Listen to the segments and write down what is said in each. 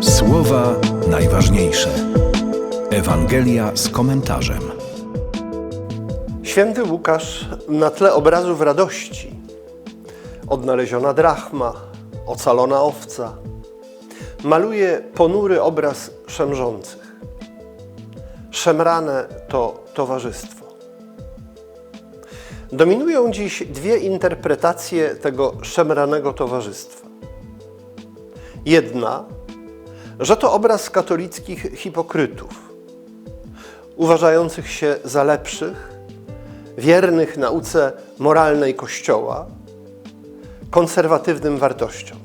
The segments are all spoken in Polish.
Słowa najważniejsze. Ewangelia z komentarzem. Święty Łukasz na tle obrazów radości, odnaleziona drachma, ocalona owca, maluje ponury obraz szemrzących. Szemrane to towarzystwo. Dominują dziś dwie interpretacje tego szemranego towarzystwa. Jedna, że to obraz katolickich hipokrytów, uważających się za lepszych, wiernych nauce moralnej Kościoła, konserwatywnym wartościom.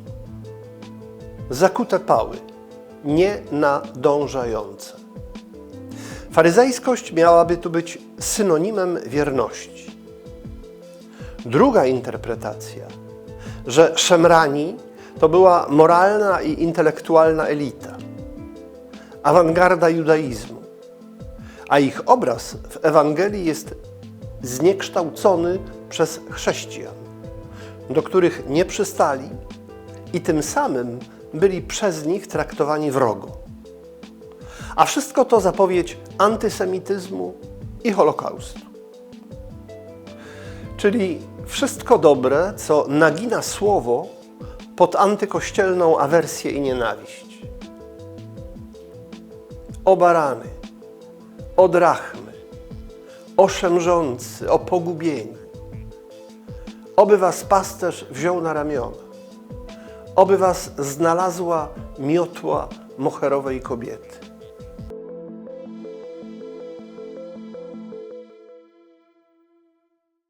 Zakute pały, nie nadążające. Faryzejskość miałaby tu być synonimem wierności. Druga interpretacja, że szemrani to była moralna i intelektualna elita, awangarda judaizmu, a ich obraz w Ewangelii jest zniekształcony przez chrześcijan, do których nie przystali i tym samym byli przez nich traktowani wrogo. A wszystko to zapowiedź antysemityzmu i Holokaustu. Czyli wszystko dobre, co nagina słowo pod antykościelną awersję i nienawiść. O barany, o drachmy, o szemrzący, o pogubieni. Oby was pasterz wziął na ramiona. Oby was znalazła miotła moherowej kobiety.